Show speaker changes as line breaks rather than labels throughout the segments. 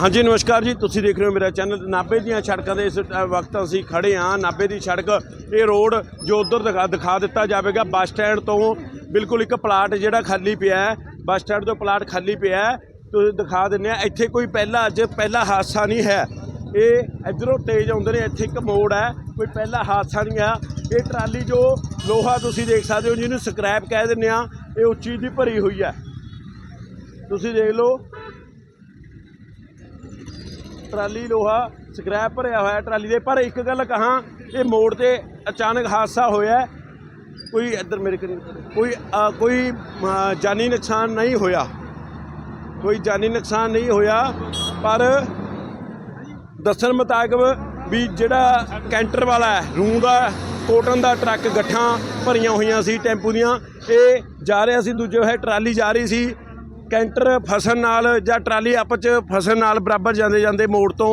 ਹਾਂਜੀ ਨਮਸਕਾਰ ਜੀ। ਤੁਸੀਂ ਦੇਖ ਰਹੇ ਹੋ ਮੇਰਾ ਚੈਨਲ ਨਾਭੇ ਦੀਆਂ ਸੜਕਾਂ ਦੇ ਇਸ ਅ, ਵਕਤ ਅਸੀਂ ਖੜੇ ਹਾਂ। ਨਾਭੇ ਦੀ ਸੜਕ ਇਹ ਰੋਡ ਜੋ ਉਧਰ ਦਿਖਾ ਦਿਖਾ ਦਿੱਤਾ ਜਾਵੇਗਾ ਬੱਸ ਸਟੈਂਡ ਤੋਂ ਬਿਲਕੁਲ ਇੱਕ ਪਲਾਟ ਜਿਹੜਾ ਖਾਲੀ ਪਿਆ ਹੈ। ਬੱਸ ਸਟੈਂਡ ਤੋਂ ਪਲਾਟ ਖਾਲੀ ਪਿਆ ਹੈ। ਤੁਸੀਂ ਦਿਖਾ ਦਿੰਦੇ ਆ ਇੱਥੇ ਕੋਈ ਪਹਿਲਾ ਅੱਜ ਪਹਿਲਾ ਹਾਦਸਾ ਨਹੀਂ ਹੈ। ਇਹ ਇਧਰੋਂ ਤੇਜ਼ ਆਉਂਦੇ ਨੇ ਇੱਥੇ ਇੱਕ ਮੋੜ ਹੈ। ਕੋਈ ਪਹਿਲਾ ਹਾਦਸਾ ਨਹੀਂ ਆ ਇਹ ਟਰਾਲੀ ਜੋ ਲੋਹਾ ਤੁਸੀਂ ਦੇਖ ਸਕਦੇ ਹੋ ਜਿਹਨੂੰ ਸਕ੍ਰੈਪ ਕਹਿ ਦਿੰਦੇ ਆ ਇਹ ਉੱਚੀ ਦੀ ਭਰੀ ਹੋਈ ਹੈ। ਤੁਸੀਂ ਦੇਖ ਲਓ ਟਰਾਲੀ ਲੋਹਾ ਸਕ੍ਰੈਪ ਭਰਿਆ ਹੋਇਆ ਟਰਾਲੀ ਦੇ। ਪਰ ਇੱਕ ਗੱਲ ਕਹਾਂ, ਇਹ ਮੋੜ ਤੇ ਅਚਾਨਕ ਹਾਦਸਾ ਹੋਇਆ ਕੋਈ ਇੱਧਰ ਮੇਰੇ ਕੋਲ ਕੋਈ ਕੋਈ ਜਾਨੀ ਨੁਕਸਾਨ ਨਹੀਂ ਹੋਇਆ। ਕੋਈ ਜਾਨੀ ਨੁਕਸਾਨ ਨਹੀਂ ਹੋਇਆ, ਪਰ ਦੱਸਣ ਮੁਤਾਬਕ ਵੀ ਜਿਹੜਾ ਕੈਂਟਰ ਵਾਲਾ ਹੈ, ਰੂੰ ਦਾ, ਕੋਟਨ ਦਾ ਟਰੱਕ ਗੱਠਾਂ ਭਰੀਆਂ ਹੋਈਆਂ ਸੀ ਟੈਂਪੂ ਦੀਆਂ। ਇਹ ਜਾ ਰਿਹਾ ਸੀ, ਦੂਜੇ ਪਾਸੇ ਟਰਾਲੀ ਜਾ ਰਹੀ ਸੀ। ਕੈਂਟਰ ਫਸਣ ਨਾਲ ਜਾਂ ਟਰਾਲੀ ਆਪਸ ਚ ਫਸਣ ਨਾਲ ਬਰਾਬਰ ਜਾਂਦੇ ਜਾਂਦੇ ਮੋੜ ਤੋਂ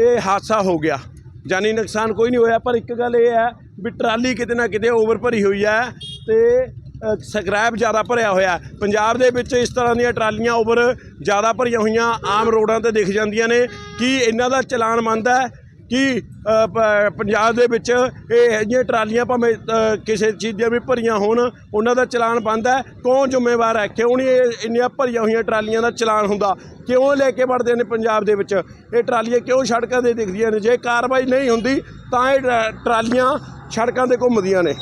ਇਹ ਹਾਦਸਾ ਹੋ ਗਿਆ। ਜਾਨੀ ਨੁਕਸਾਨ ਕੋਈ ਨਹੀਂ ਹੋਇਆ ਪਰ ਇੱਕ ਗੱਲ ਇਹ ਹੈ ਵੀ ਟਰਾਲੀ ਕਿਤੇ ਨਾ ਕਿਤੇ ਓਵਰ ਭਰੀ ਹੋਈ ਹੈ ਤੇ ਅ, ਸਕ੍ਰੈਪ ਜ਼ਿਆਦਾ ਭਰਿਆ ਹੋਇਆ ਪੰਜਾਬ ਦੇ ਵਿੱਚ ਇਸ ਤਰ੍ਹਾਂ ਦੀਆਂ ਟਰਾਲੀਆਂ ਓਵਰ ਜ਼ਿਆਦਾ ਭਰੀਆਂ ਹੋਈਆਂ ਆਮ ਰੋਡਾਂ ਤੇ ਦਿਖ ਜਾਂਦੀਆਂ ਨੇ। ਕੀ ਇਹਨਾਂ ਦਾ ਚਲਾਨ ਮੰਨਦਾ ਹੈ? ਕਿ ਪੰਜਾਬ ਦੇ ਵਿੱਚ ਇਹ ਜਿਹੀਆਂ ਟਰਾਲੀਆਂ ਭਾਵੇਂ ਕਿਸੇ ਚੀਜ਼ ਦੀਆਂ ਵੀ ਭਰੀਆਂ ਹੋਣ ਉਹਨਾਂ ਦਾ ਚਲਾਨ ਬੰਦ ਹੈ। ਕੌਣ ਜ਼ਿੰਮੇਵਾਰ ਹੈ? ਕਿਉਂ ਨਹੀਂ ਇਹ ਇੰਨੀਆਂ ਭਰੀਆਂ ਹੋਈਆਂ ਟਰਾਲੀਆਂ ਦਾ ਚਲਾਨ ਹੁੰਦਾ? ਕਿਉਂ ਲੈ ਕੇ ਵੜਦੇ ਨੇ ਪੰਜਾਬ ਦੇ ਵਿੱਚ? ਇਹ ਟਰਾਲੀਆਂ ਕਿਉਂ ਸੜਕਾਂ ਤੇ ਦਿਖਦੀਆਂ ਨੇ? ਜੇ ਕਾਰਵਾਈ ਨਹੀਂ ਹੁੰਦੀ ਤਾਂ ਇਹ ਟਰਾ- ਟਰਾਲੀਆਂ ਸੜਕਾਂ ਤੇ ਘੁੰਮਦੀਆਂ ਨੇ।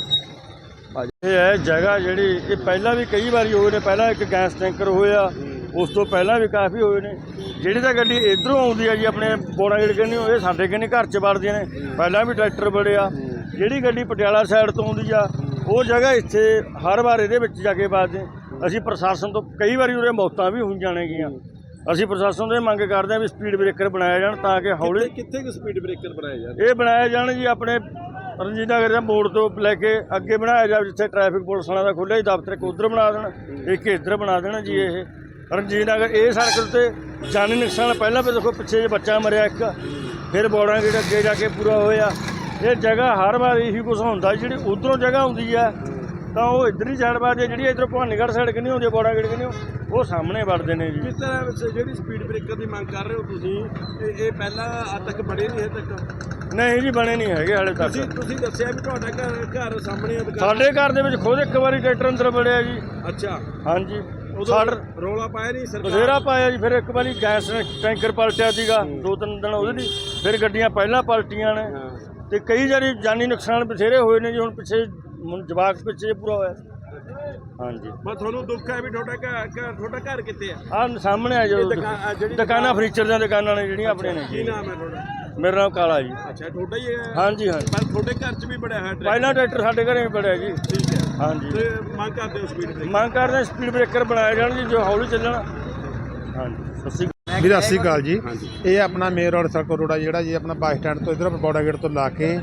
ਇਹ ਹੈ ਜਗ੍ਹਾ ਜਿਹੜੀ ਇਹ ਪਹਿਲਾਂ ਵੀ ਕਈ ਵਾਰੀ ਹੋਏ ਨੇ। ਪਹਿਲਾਂ ਇੱਕ ਗੈਸ ਟੈਂਕਰ ਹੋਇਆ ਉਸ ਤੋਂ ਪਹਿਲਾਂ ਵੀ ਕਾਫੀ ਹੋਏ ਨੇ। ਜਿਹੜੀ ਤਾਂ ਗੱਡੀ ਇਧਰੋਂ ਆਉਂਦੀ ਹੈ ਜੀ ਆਪਣੇ ਬੋੜਾ ਗੇੜ ਕਹਿੰਦੇ ਉਹ ਇਹ ਸਾਡੇ ਕਹਿੰਦੇ ਘਰ 'ਚ ਵੜਦੀਆਂ ਨੇ। ਪਹਿਲਾਂ ਵੀ ਟਰੈਕਟਰ ਬੜਿਆ ਜਿਹੜੀ ਗੱਡੀ ਪਟਿਆਲਾ ਸਾਈਡ ਤੋਂ ਆਉਂਦੀ ਆ ਉਹ ਜਗ੍ਹਾ ਇੱਥੇ ਹਰ ਵਾਰ ਇਹਦੇ ਵਿੱਚ ਜਾ ਕੇ ਵੱਜਦੇ ਅਸੀਂ ਪ੍ਰਸ਼ਾਸਨ ਤੋਂ ਕਈ ਵਾਰੀ ਉਰੇ ਮੌਤਾਂ ਵੀ ਹੋਈ ਜਾਣਗੀਆਂ ਅਸੀਂ ਪ੍ਰਸ਼ਾਸਨ ਤੋਂ ਇਹ ਮੰਗ ਕਰਦੇ ਹਾਂ ਵੀ ਸਪੀਡ ਬ੍ਰੇਕਰ ਬਣਾਇਆ ਜਾਣ ਤਾਂ ਕਿ ਹੌਲੀ
ਕਿੱਥੇ ਕਿ ਸਪੀਡ ਬ੍ਰੇਕਰ ਬਣਾਏ ਜਾਂਦੇ
ਇਹ ਬਣਾਇਆ ਜਾਣ ਜੀ ਆਪਣੇ ਰਣਜੀਤ ਨਗਰ ਦੇ ਮੋੜ ਤੋਂ ਲੈ ਕੇ ਅੱਗੇ ਬਣਾਇਆ ਜਾ ਜਿੱਥੇ ਟ੍ਰੈਫਿਕ ਪੁਲਿਸ ਵਾਲਾ ਦਾ ਖੁੱਲ੍ਹਾ ਜੀ ਦਫ਼ਤਰ ਇੱਕ ਉੱਧਰ ਬਣਾ ਦੇਣ ਇੱਕ ਇੱਧਰ ਬਣਾ ਦੇਣ ਜੀ ਇਹ। ਰਣਜੀਤ ਨਗਰ ਇਹ ਸੜਕ ਤੇ ਜਾਨੀ ਨੁਕਸਾਨ ਪਹਿਲਾਂ ਵੀ ਦੇਖੋ ਪਿੱਛੇ ਜੇ ਬੱਚਾ ਮਰਿਆ ਇੱਕ ਫਿਰ ਬੋੜਾਂ ਜਿਹੜੇ ਅੱਗੇ ਜਾ ਕੇ ਪੂਰਾ ਹੋਇਆ। ਇਹ ਜਗ੍ਹਾ ਹਰ ਵਾਰ ਇਹੀ ਕੁਛ ਹੁੰਦਾ ਜਿਹੜੀ ਉਧਰੋਂ ਜਗ੍ਹਾ ਹੁੰਦੀ ਆ ਤਾਂ ਉਹ ਇੱਧਰ ਹੀ ਸਾਈਡ ਵੱਜਦੀ ਜਿਹੜੀ ਇੱਧਰੋਂ ਭਵਾਨੀਗੜ੍ਹ ਸਾਈਡ ਕਿੰਨੀ ਹੁੰਦੀ ਬੋੜਾ ਗੇੜ ਕਿੰਨੀ ਉਹ ਸਾਹਮਣੇ ਵੜਦੇ ਨੇ ਜੀ।
ਕਿਸ ਤਰ੍ਹਾਂ ਵਿੱਚ ਜਿਹੜੀ ਸਪੀਡ ਬ੍ਰੇਕਰ ਦੀ ਮੰਗ ਕਰ ਰਹੇ ਹੋ ਤੁਸੀਂ ਇਹ ਇਹ ਪਹਿਲਾਂ ਅੱਜ ਤੱਕ ਬਣੇ ਨਹੀਂ ਹੈ ਤੱਕ?
ਨਹੀਂ ਜੀ ਬਣੇ ਨਹੀਂ ਹੈਗੇ ਹਾਲੇ ਤੱਕ।
ਤੁਸੀਂ ਤੁਸੀਂ ਦੱਸਿਆ ਵੀ ਤੁਹਾਡਾ ਘਰ ਘਰ ਸਾਹਮਣੇ ਆ
ਸਾਡੇ ਘਰ ਦੇ ਵਿੱਚ ਖੁਦ ਇੱਕ ਵਾਰੀ ਟਰੈਕਟਰ ਅੰਦਰ ਵੜਿਆ ਜੀ।
ਅੱਛਾ।
ਹਾਂਜੀ। ਸਾਡਾ
ਰੋਲਾ ਪਾਇਆ ਨਹੀਂ ਸਰਕਾਰ
ਬਥੇਰਾ ਪਾਇਆ ਜੀ ਫਿਰ ਇੱਕ ਵਾਰੀ ਗੈਸ ਟੈਂਕਰ ਪਲਟਿਆ ਸੀਗਾ ਦੋ ਤਿੰਨ ਦਿਨ ਉਹਦੇ ਲਈ ਫਿਰ ਗੱਡੀਆਂ ਪਹਿਲਾਂ ਪਲਟੀਆਂ ਨੇ।
ਹਾਂ।
ਤੇ ਕਈ ਵਾਰੀ ਜਾਨੀ ਨੁਕਸਾਨ ਬਥੇਰੇ ਹੋਏ ਨੇ ਜੀ ਹੁਣ ਪਿੱਛੇ ਜਵਾਕ ਪਿੱਛੇ ਪੂਰਾ ਹੋਇਆ। ਹਾਂਜੀ।
ਮੈਂ ਤੁਹਾਨੂੰ ਦੁੱਖ ਹੈ ਵੀ ਤੁਹਾਡਾ ਘਰ ਤੁਹਾਡਾ ਘਰ ਕਿੱਥੇ ਹੈ
ਆਹ ਸਾਹਮਣੇ ਆ ਜੋ
ਦੁਕਾਨ-
ਫਰਨੀਚਰ ਦੀਆਂ ਦੁਕਾਨਾਂ ਨੇ ਜਿਹੜੀਆਂ ਆਪਣੇ ਨੇ
ਕੀ ਨਾਮ ਹੈ ਤੁਹਾਡਾ?
ਮੇਰਾ ਨਾਮ ਕਾਲਾ ਜੀ।
ਅੱਛਾ ਤੁਹਾਡਾ ਹੀ ਹੈ?
ਹਾਂਜੀ ਹਾਂਜੀ।
ਪਰ ਤੁਹਾਡੇ ਘਰ 'ਚ ਵੀ ਬੜਿਆ ਹੋਇਆ ਟਰੈਕ
ਪਹਿਲਾਂ ਟਰੈਕਟਰ। ਸਾਡੇ ਘਰੇ ਵੀ ਪੜਿਆ ਜੀ।
ਠੀਕ ਹੈ।
ਹਾਂਜੀ।
ਤੇ ਮੰਗ ਕਰਦੇ ਹੋ ਸਪੀਡ ਬ੍ਰੇਕਰ
ਮੰਗ ਕਰਦੇ ਸਪੀਡ ਬ੍ਰੇਕਰ ਬਣਾਏ ਜਾਣ ਜੀ ਜੋ ਹੌਲੀ ਚੱਲਣ। ਹਾਂਜੀ। ਸਤਿ ਸ਼੍ਰੀ ਅਕਾਲ।
ਵੀਰ ਸਤਿ ਸ਼੍ਰੀ ਅਕਾਲ ਜੀ। ਇਹ ਆਪਣਾ ਮੇਨ ਰੋਡ ਸਰਕਲ ਰੋਡ ਆ ਜਿਹੜਾ ਜੀ ਆਪਣਾ ਬੱਸ ਸਟੈਂਡ ਤੋਂ ਇਧਰ ਬੌੜਾ ਗੇਟ ਤੋਂ ਲਾ ਕੇ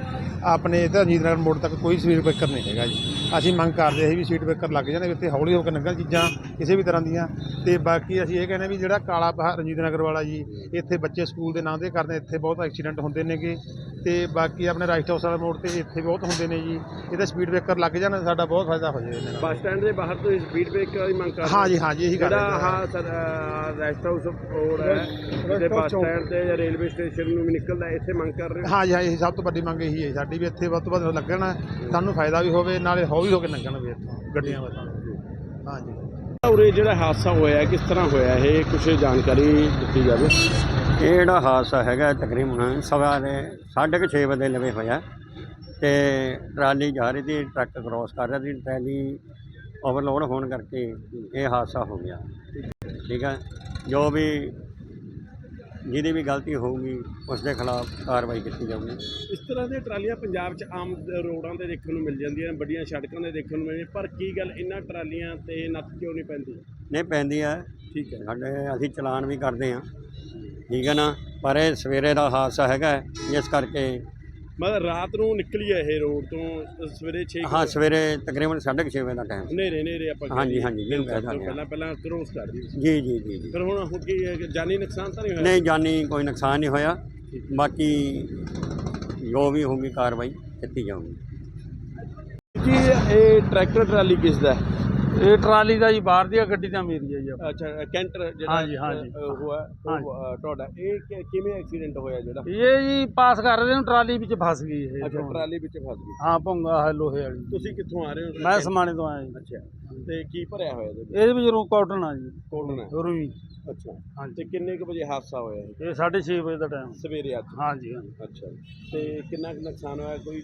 ਆਪਣੇ ਇਧਰ ਰਣਜੀਤ ਨਗਰ ਮੋੜ ਤੱਕ ਕੋਈ ਸਪੀਡ ਬ੍ਰੇਕਰ ਨਹੀਂ ਹੈਗਾ ਜੀ। ਅਸੀਂ ਮੰਗ ਕਰਦੇ ਸੀ ਵੀ ਸਪੀਡ ਬ੍ਰੇਕਰ ਲੱਗ ਜਾਣ ਇੱਥੇ ਹੌਲੀ ਹੋ ਕੇ ਲੰਘਣ ਚੀਜ਼ਾਂ ਕਿਸੇ ਵੀ ਤਰ੍ਹਾਂ ਦੀਆਂ। ਤੇ ਬਾਕੀ ਅਸੀਂ ਇਹ ਕਹਿੰਦੇ ਵੀ ਜਿਹੜਾ ਕਾਲਾ ਪਹਾੜ ਰਣਜੀਤ ਨਗਰ ਵਾਲਾ ਜੀ ਇੱਥੇ ਬੱਚੇ ਸਕੂਲ ਦੇ ਨਾਂ ਦੇ ਕਰਦੇ ਇੱਥੇ ਬਹੁਤ ਐਕਸੀਡੈਂਟ ਹੁੰਦੇ ਨੇਗੇ। ਤੇ ਬਾਕੀ ਆਪਣੇ ਰਾਈਟ ਹਾਊਸ ਵਾਲਾ ਮੋੜ ਤੇ ਇੱਥੇ ਬਹੁਤ ਹੁੰਦੇ ਨੇ ਜੀ। ਇਹਦੇ ਸਪੀਡ ਬ੍ਰੇਕਰ ਲੱਗ ਜਾਣ ਸਾਡਾ ਬਹੁਤ ਫਾਇਦਾ ਹੋ ਨਾਲ।
ਬੱਸ ਸਟੈਂਡ ਦੇ ਬਾਹਰ ਤੋਂ ਸਪੀਡ ਬ੍ਰੇਕਰ ਦੀ ਮੰਗ ਕਰ ਰਹੇ ਹੋ?
ਹਾਂ ਜੀ ਹਾਂ? ਜੀ ਇਹੀ ਗੱਲ
ਜਿਹੜਾ
ਹੈ।
ਸਰ ਰੈਸਟ ਹਾਊਸ ਰੋਡ ਹੈ ਤੇ ਬੱਸ ਸਟੈਂਡ ਤੇ ਜਾਂ ਰੇਲਵੇ ਸਟੇਸ਼ਨ ਨੂੰ ਵੀ ਨਿਕਲਦਾ ਹੈ, ਇੱਥੇ ਮੰਗ ਕਰ ਰਹੇ ਹੋ?
ਹਾਂ ਜੀ ਹਾਂ ਇਹ ਸਭ ਤੋਂ ਵੱਡੀ ਮੰਗ ਇਹੀ ਹੈ ਸਾਡੀ ਵੀ ਇੱਥੇ ਵੱਧ ਤੋਂ ਵੱਧ ਲੱਗਣ ਸਾਨੂੰ ਫਾਇਦਾ ਵੀ ਹੋਵੇ ਨਾਲੇ ਹੌਲੀ ਹੋ ਕੇ ਲੰਘਣ ਵੀ ਇੱਥੋਂ ਗੱਡੀਆਂ ਵੱਲੋਂ ਹਾਂ ਜੀ।
ਉਰੇ ਜਿਹੜਾ ਹਾਦਸਾ ਹੋਇਆ, ਕਿਸ ਤਰ੍ਹਾਂ ਹੋਇਆ ਇਹ? ਕੁਝ ਜਾਣਕਾਰੀ ਦਿੱਤੀ ਜਾਵੇ।
ਇਹ ਜਿਹੜਾ ਹਾਦਸਾ ਹੈਗਾ ਤਕਰੀਬਨ ਸਵਾ ਦੇ ਸਾਢੇ ਕੁ ਛੇ ਵਜੇ ਲਵੇ ਹੋਇਆ। ਤੇ ਟਰਾਲੀ ਜਾ ਰਹੀ ਸੀ, ਟਰੱਕ ਕ੍ਰੋਸ ਕਰ ਰਿਹਾ ਸੀ, ਟਰਾਲੀ ਓਵਰਲੋਡ ਹੋਣ ਕਰਕੇ ਇਹ ਹਾਦਸਾ ਹੋ ਗਿਆ। ਠੀਕ ਹੈ ਜੋ ਵੀ ਜਿਹਦੀ ਵੀ ਗਲਤੀ ਹੋਊਗੀ ਉਸ ਦੇ ਖਿਲਾਫ ਕਾਰਵਾਈ ਕੀਤੀ ਜਾਊਗੀ।
ਇਸ ਤਰ੍ਹਾਂ ਦੀਆਂ ਟਰਾਲੀਆਂ ਪੰਜਾਬ 'ਚ ਆਮ ਰੋਡਾਂ ਤੇ ਦੇਖਣ ਨੂੰ ਮਿਲ ਜਾਂਦੀਆਂ ਨੇ ਵੱਡੀਆਂ ਸੜਕਾਂ ਤੇ ਦੇਖਣ ਨੂੰ ਮਿਲਦੀਆਂ ਪਰ ਕੀ ਗੱਲ ਇਹਨਾਂ ਟਰਾਲੀਆਂ ਤੇ ਨੱਥ ਕਿਉਂ ਨਹੀਂ ਪੈਂਦੀ?
ਨਹੀਂ ਪੈਂਦੀ ਆ।
ਠੀਕ ਹੈ।
ਸਾਡੇ ਅਸੀਂ ਚਲਾਨ ਵੀ ਕਰਦੇ ਹਾਂ। ਠੀਕ ਹੈ ਨਾ? ਪਰ ਇਹ ਸਵੇਰੇ ਦਾ ਹਾਦਸਾ ਹੈਗਾ ਜਿਸ ਕਰਕੇ
ਮਤਲਬ ਰਾਤ ਨੂੰ ਨਿਕਲੀ ਹੈ ਇਹ ਰੋਡ ਤੋਂ ਸਵੇਰੇ 6
ਹਾਂ ਸਵੇਰੇ ਤਕਰੀਬਨ ਸਾਢੇ ਕੁ ਛੇ ਵਜੇ ਦਾ ਟਾਈਮ
ਨੇਰੇ ਨੇਰੇ ਆਪਾਂ
ਹਾਂਜੀ। ਹਾਂਜੀ, ਜਿਹਨੂੰ ਕਹਿ
ਤੋਂ
ਸਕਦੇ ਹਾਂ।
ਪਹਿਲਾਂ ਪਹਿਲਾਂ ਕ੍ਰੋਸ ਕਰਦੀ ਸੀ।
ਜੀ ਜੀ ਜੀ ਜੀ।
ਫਿਰ ਹੁਣ ਹੁਣ ਕੀ ਹੈ ਕਿ ਜਾਨੀ ਨੁਕਸਾਨ ਤਾਂ ਨਹੀਂ ਹੋਇਆ?
ਨਹੀਂ ਜਾਨੀ ਕੋਈ ਨੁਕਸਾਨ ਨਹੀਂ ਹੋਇਆ। ਬਾਕੀ ਜੋ ਵੀ ਹੋਊਗੀ ਕਾਰਵਾਈ ਕੀਤੀ ਜਾਊਗੀ।
ਜੀ ਇਹ ਟਰੈਕਟਰ ਟਰਾਲੀ ਕਿਸ ਦਾ ਹੈ?
ਇਹ ਟਰਾਲੀ ਦਾ ਜੀ ਬਾਹਰ ਦੀ ਆ, ਗੱਡੀ ਤਾਂ ਮੇਰੀ ਹੈ ਜੀ।
ਅੱਛਾ ਕੈਂਟਰ ਜਿਹੜਾ
ਹਾਂਜੀ, ਹਾਂਜੀ।
ਅ, ਹੋਇਆ ਉਹ, ਅ, ਤੁਹਾਡਾ। ਇਹ ਕਿ- ਕਿਵੇਂ ਐਕਸੀਡੈਂਟ ਹੋਇਆ ਜਿਹੜਾ?
ਇਹ ਜੀ ਪਾਸ ਕਰ ਰਹੇ ਨੂੰ ਟਰਾਲੀ ਵਿੱਚ ਫਸ ਗਈ ਇਹ
ਅੱਛਾ ਟਰਾਲੀ ਵਿੱਚ ਫਸ ਗਈ।
ਹਾਂ ਭੁੰਗਾ ਹੈ ਲੋਹੇ ਵਾਲੀ।
ਤੁਸੀਂ ਕਿੱਥੋਂ ਆ ਰਹੇ ਹੋ?
ਮੈਂ ਸਮਾਣੇ ਤੋਂ ਆਇਆ ਜੀ।
ਅੱਛਾ ਤੇ ਕੀ ਭਰਿਆ ਹੋਇਆ ਇਹਦੇ ਵਿੱਚ?
ਇਹਦੇ ਵਿੱਚ ਰੂ ਕਾਟਨ ਆ ਜੀ।
ਕੋਲਨ ਹੈ।
ਰੂਈ
ਅੱਛਾ
ਹਾਂਜੀ।
ਤੇ ਕਿੰਨੇ ਕੁ ਵਜੇ ਹਾਦਸਾ ਹੋਇਆ ਇਹ?
ਇਹ 6:30 ਵਜੇ ਦਾ ਟਾਈਮ
ਸਵੇਰੇ ਅੱਜ।
ਹਾਂਜੀ ਹਾਂ
ਅੱਛਾ ਤੇ ਕਿੰਨਾ ਕੁ ਨੁਕਸਾਨ ਹੋਇਆ? ਕੋਈ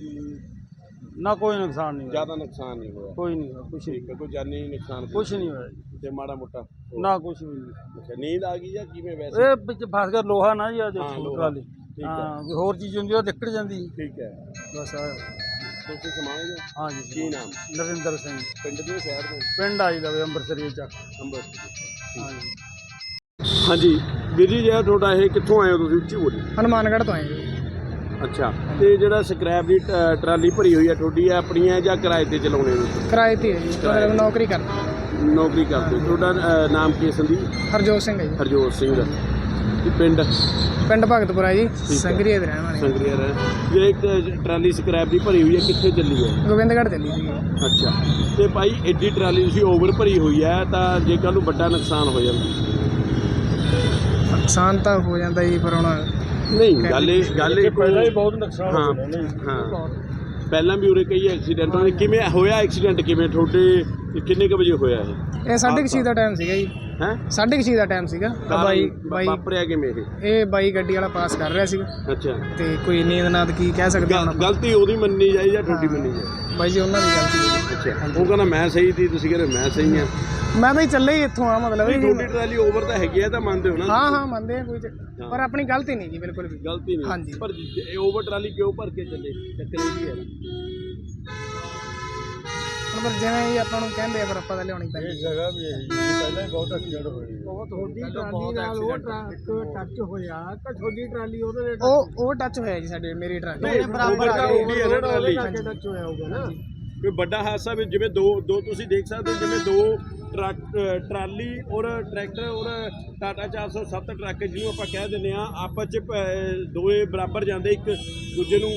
ਨਾ ਕੋਈ ਨੁਕਸਾਨ ਨਹੀਂ ਹੋਇਆ।
ਜ਼ਿਆਦਾ ਨੁਕਸਾਨ ਨਹੀਂ ਹੋਇਆ।
ਕੋਈ ਨਹੀਂ ਹੋਇਆ ਕੁਛ ਨਹੀਂ
ਠੀਕ ਹੈ ਕੋਈ ਜਾਨੀ ਨੁਕਸਾਨ ਤਾਂ
ਕੁਛ ਨਹੀਂ ਹੋਇਆ। ਜੀ।
ਤੇ ਮਾੜਾ ਮੋਟਾ
ਨਾ ਕੁਛ ਵੀ ਨਹੀਂ।
ਅੱਛਾ ਨੀਂਦ ਆ ਗਈ ਜਾਂ ਕਿਵੇਂ ਵੈਸੇ?
ਇਹ ਵਿੱਚ ਫਸ ਗਿਆ ਲੋਹਾ ਨਾ ਜੀ ਆ
ਹਾਂ,
ਦੇਖੋ
ਲੋਹਾ।
ਟਰਾਲੀ।
ਠੀਕ ਹੈ।
ਹਾਂ ਕੋਈ ਹੋਰ ਚੀਜ਼ ਹੁੰਦੀ ਉਹ ਨਿਕਲ ਜਾਂਦੀ।
ਠੀਕ ਹੈ।
ਬਸ ਆ।
ਤੁਸੀਂ ਸਮਾਣੇ ਜੋ
ਹਾਂ ਜੀ
ਕੀ ਨਾਮ?
ਨਰਿੰਦਰ ਸਿੰਘ।
ਪਿੰਡ ਦੇ ਸ਼ਹਿਰ ਦੇ?
ਪਿੰਡ ਆਈ ਲਵੇ ਅੰਮ੍ਰਿਤਸਰੀ ਚੱਕ
ਅੰਮ੍ਰਿਤਸਰ
ਹਾਂ। ਜੀ।
ਹਾਂਜੀ। ਵੀਰ ਜੀ ਜਿਹੜਾ ਤੁਹਾਡਾ ਇਹ ਕਿੱਥੋਂ ਆਏ ਹੋ ਤੁਸੀਂ? ਉੱਚੀ ਬੋਲੀ।
ਹਨੂਮਾਨਗੜ੍ਹ ਤੋਂ ਆਏ ਜੀ।
ਅੱਛਾ। ਤੇ ਜਿਹੜਾ ਸਕ੍ਰੈਪ ਦੀ ਟ- ਟਰਾਲੀ ਭਰੀ ਹੋਈ ਹੈ ਤੁਹਾਡੀ ਹੈ ਆਪਣੀ ਹੈ ਜਾਂ ਕਿਰਾਏ ਤੇ ਚਲਾਉਣੇ ਹੋ
ਕਿਰਾਏ ਤੇ ਹੈ ਜੀ ਮਤਲਬ ਨੌਕਰੀ ਕਰਦਾ।
ਨੌਕਰੀ ਕਰਦੇ। ਹੋ। ਤੁਹਾਡਾ ਅ, ਨਾਮ ਕੀ ਹੈ ਸੰਦੀਪ?
ਹਰਜੋਤ ਸਿੰਘ ਹੈ ਜੀ।
ਹਰਜੋਤ ਸਿੰਘ। ਤੇ ਪਿੰਡ?
ਪਿੰਡ ਭਗਤਪੁਰਾ ਜੀ
ਹੈ।
ਸੰਗਰੀਏ ਦੇ ਰਹਿਣ ਵਾਲੇ।
ਸੰਗਰੀਆ ਰਹਿ ਜੇ ਇੱਕ ਟਰਾਲੀ ਸਕ੍ਰੈਪ ਦੀ ਭਰੀ ਹੋਈ ਹੈ ਕਿੱਥੇ ਚੱਲੀ ਹੈ
ਗੋਬਿੰਦਗੜ੍ਹ ਚੱਲੀ ਸੀ
ਅੱਛਾ। ਤੇ ਭਾਈ ਐਡੀ ਟਰਾਲੀ ਤੁਸੀਂ ਓਵਰ ਭਰੀ ਹੋਈ ਹੈ ਤਾਂ ਜੇ ਕੱਲ ਨੂੰ ਵੱਡਾ ਨੁਕਸਾਨ ਹੋ ਜਾਂਦਾ?
ਨੁਕਸਾਨ ਤਾਂ ਹੋ ਜਾਂਦਾ ਜੀ ਪਰ ਹੁਣ
ਨਹੀਂ ਗੱਲ ਇਹ ਗੱਲ ਇਹ
ਪਹਿਲਾਂ ਹੀ ਬਹੁਤ ਨੁਕਸਾਨ
ਹਾਂ
ਹੋ।
ਪਹਿਲਾਂ ਵੀ ਉਰੇ ਕਈ ਐਕਸੀਡੈਂਟ ਹੋਏ ਕਿਵੇਂ ਹੋਇਆ ਐਕਸੀਡੈਂਟ ਕਿਵੇਂ ਤੁਹਾਡੇ ਕਿੰਨੇ ਕੁ ਵਜੇ ਹੋਇਆ ਇਹ?
ਇਹ ਸਾਢੇ ਕੁ ਛੇ ਦਾ ਟਾਈਮ ਸੀਗਾ ਜੀ।
ਹੈ?
ਸਾਢੇ ਕੁ ਛੇ ਦਾ ਟਾਈਮ ਸੀਗਾ। ਬਾਈ ਬਾਈ
ਵਾਪਰਿਆ ਕਿਵੇਂ ਇਹ?
ਇਹ ਬਾਈ ਗੱਡੀ ਵਾਲਾ ਪਾਸ ਕਰ ਰਿਹਾ ਸੀਗਾ।
ਅੱਛਾ।
ਤੇ ਕੋਈ ਨੀਂਦ ਨਾਦ ਕੀ ਕਹਿ ਸਕਦੇ ਹਾਂ
ਗਲਤੀ ਉਹਦੀ ਮੰਨੀ ਜਾਈ ਜਾਂ ਤੁਹਾਡੀ ਮੰਨੀ ਜਾਈ।
ਬਾਈ ਜੀ ਉਹਨਾਂ ਦੀ ਗਲਤੀ ਹੈ।
ਅੱਛਾ। ਉਹ ਕਹਿੰਦਾ ਮੈਂ ਸਹੀ ਸੀ। ਤੁਸੀਂ ਕਹਿੰਦੇ ਮੈਂ ਸਹੀ ਹਾਂ।
ਮੈਂ ਤਾਂ ਜੀ ਚੱਲੇ ਹੀ ਇੱਥੋਂ ਆ ਮਤਲਬ
ਨਹੀਂ
ਇਹ
ਤੁਹਾਡੀ ਟਰਾਲੀ ਓਵਰ ਤਾਂ ਹੈਗੀ ਆ ਤਾਂ ਮੰਨਦੇ ਹੋ ਨਾ
ਹਾਂ ਹਾਂ ਮੰਨਦੇ ਆ ਕੋਈ ਪਰ ਆਪਣੀ ਗਲਤੀ ਨਹੀਂ ਜੀ ਬਿਲਕੁਲ ਵੀ।
ਗਲਤੀ ਨਹੀਂ।
ਹਾਂਜੀ।
ਪਰ ਇਹ ਓਵਰ ਟਰਾਲੀ ਕਿਉਂ ਭਰ ਕੇ ਚੱਲੇ? ਚੱਕਰ ਇਹ ਵੀ ਹੈ
ਹੁਣ ਪਰ ਜਿਵੇਂ ਜੀ ਆਪਾਂ ਨੂੰ ਕਹਿੰਦੇ ਆ ਪਰ ਆਪਾਂ ਤਾਂ ਲਿਆਉਣੀ ਪੈਂਦੀ
ਇਹ ਜਗ੍ਹਾ ਵੀ ਹੈ ਜੀ। ਪਹਿਲਾਂ ਹੀ ਬਹੁਤ ਐਕਸੀਡੈਂਟ ਹੋਏ ਜੀ।
ਉਹ ਉਹ ਟੱਚ ਹੋਇਆ ਜੀ ਸਾਡੇ ਮੇਰੀ ਟਰੱਕ
ਬਰਾਬਰ ਆ ਗਈ। ਹੈ ਨਾ ਟਰਾਲੀ।
ਹਾਂਜੀ।
ਕੋਈ ਵੱਡਾ ਹਾਦਸਾ ਵੀ ਜਿਵੇਂ ਦੋ ਦੋ ਤੁਸੀਂ ਦੇਖ ਸਕਦੇ ਹੋ ਜਿਵੇਂ ਦੋ ਟਰੱਕ ਟਰਾਲੀ ਔਰ ਟਰੈਕਟਰ ਔਰ ਟਾਟਾ 407 ਟਰੱਕ ਜਿਹਨੂੰ ਆਪਾਂ ਕਹਿ ਦਿੰਦੇ ਆ ਆਪਸ ਚ ਅ, ਦੋਏ ਬਰਾਬਰ ਜਾਂਦੇ ਇੱਕ ਦੂਜੇ ਨੂੰ